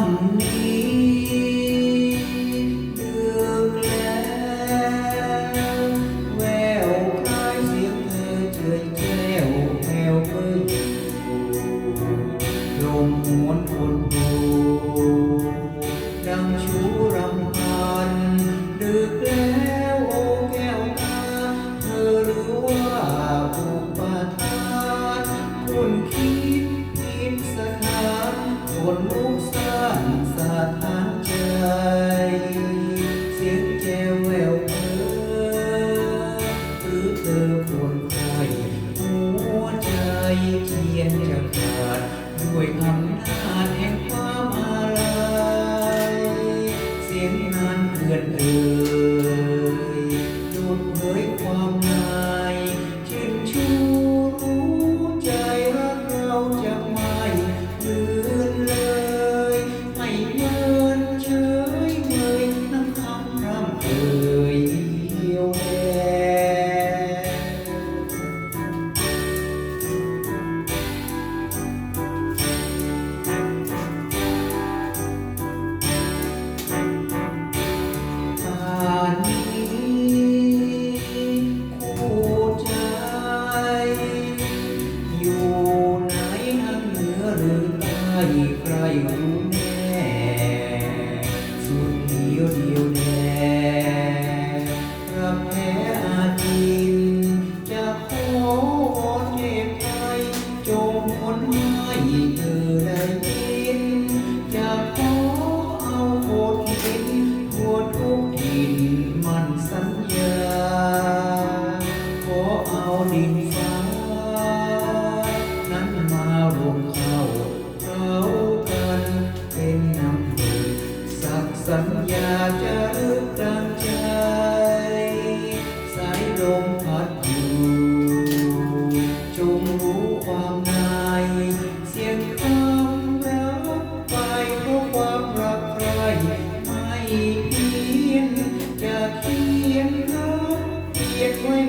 ค วนคนโผดังชูรำพันดึกแล้วโอแก้วตาเธอรือว่าอุปทานคุณคิดผิดสถานคนลุกสร้างสถานใจเสียงแจวแววเออหรือเธอควรคอยหัวใจเทียนจะขา ด้วยอำนาจแห่งความอาลัยเสียงนั้นเพื่อนเอ่ย ใต้ใครรู้แน่สุดเดียวเดียวแน่รับแพ้อาจินจะขอวอนเทพไทยจงพ้นให้เธอ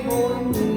เ